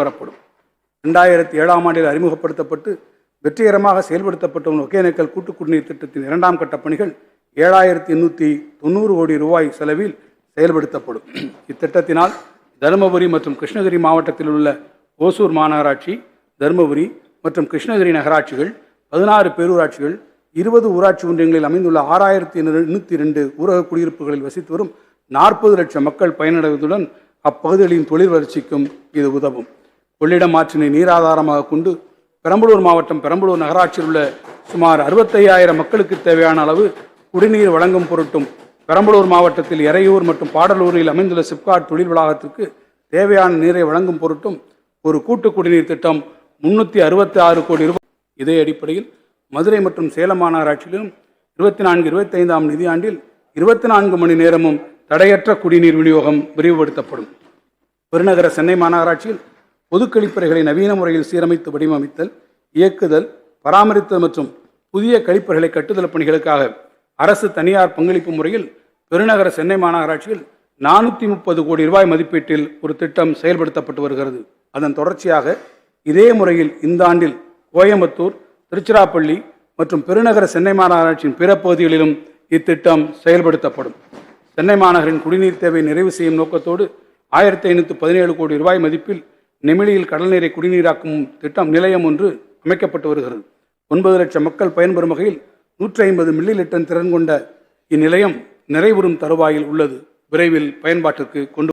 வரப்படும். ரெண்டாயிரத்தி ஏழாம் ஆண்டில் அறிமுகப்படுத்தப்பட்டு வெற்றிகரமாக செயல்படுத்தப்பட்ட ஒகேனக்கல் கூட்டு குடிநீர் திட்டத்தின் இரண்டாம் கட்ட பணிகள் ஏழாயிரத்தி எண்ணூற்றி தொண்ணூறு கோடி ரூபாய் செலவில் செயல்படுத்தப்படும். இத்திட்டத்தினால் தருமபுரி மற்றும் கிருஷ்ணகிரி மாவட்டத்தில் உள்ள ஓசூர் மாநகராட்சி தருமபுரி மற்றும் கிருஷ்ணகிரி நகராட்சிகள் பதினாறு பேரூராட்சிகள் இருபது ஊராட்சி ஒன்றியங்களில் அமைந்துள்ள ஆறாயிரத்தி எண்ணூற்றி ரெண்டு ஊரக குடியிருப்புகளில் வசித்து வரும் நாற்பது லட்சம் மக்கள் பயனடைவதுடன் அப்பகுதிகளின் தொழில் வளர்ச்சிக்கும் இது உதவும். கொள்ளிடம் ஆற்றினை நீராதாரமாக கொண்டு பெரம்பலூர் மாவட்டம் பெரம்பலூர் நகராட்சியில் உள்ள சுமார் அறுபத்தையாயிரம் மக்களுக்கு தேவையான அளவு குடிநீர் வழங்கும் பொருட்டும் பெரம்பலூர் மாவட்டத்தில் எறையூர் மற்றும் பாடலூரில் அமைந்துள்ள சிப்காட் தொழில் வளாகத்திற்கு தேவையான நீரை வழங்கும் பொருட்டும் ஒரு கூட்டு குடிநீர் திட்டம் முன்னூற்றி அறுபத்தி ஆறு கோடி ரூபாய் இதே அடிப்படையில் மதுரை மற்றும் சேலம் மாநகராட்சியிலும் இருபத்தி நான்கு இருபத்தைந்தாம் நிதியாண்டில் இருபத்தி நான்கு மணி நேரமும் தடையற்ற குடிநீர் விநியோகம் விரிவுபடுத்தப்படும். பெருநகர சென்னை மாநகராட்சியில் பொது கழிப்பறைகளை நவீன முறையில் சீரமைத்து வடிவமைத்தல் இயக்குதல் பராமரித்தல் மற்றும் புதிய கழிப்பறைகளை கட்டுதல் பணிகளுக்காக அரசு தனியார் பங்களிப்பு முறையில் பெருநகர சென்னை மாநகராட்சியில் நானூற்றி முப்பது கோடி ரூபாய் மதிப்பீட்டில் ஒரு திட்டம் செயல்படுத்தப்பட்டு வருகிறது. அதன் தொடர்ச்சியாக இதே முறையில் இந்த ஆண்டில் கோயம்புத்தூர் திருச்சிராப்பள்ளி மற்றும் பெருநகர சென்னை மாநகராட்சியின் பிற பகுதிகளிலும் இத்திட்டம் செயல்படுத்தப்படும். சென்னை மாநகரின் குடிநீர் தேவை நிறைவு செய்யும் நோக்கத்தோடு ஆயிரத்தி ஐநூற்றி பதினேழு கோடி ரூபாய் மதிப்பில் நெமிலியில் கடல் நீரை குடிநீராக்கும் திட்டம் நிலையம் ஒன்று அமைக்கப்பட்டு வருகிறது. ஒன்பது லட்சம் மக்கள் பயன்பெறும் வகையில் நூற்றி ஐம்பது மில்லி லிட்டர் திறன் கொண்ட இந்நிலையம் நிறைவுறும் தருவாயில் உள்ளது. விரைவில் பயன்பாட்டிற்கு கொண்டு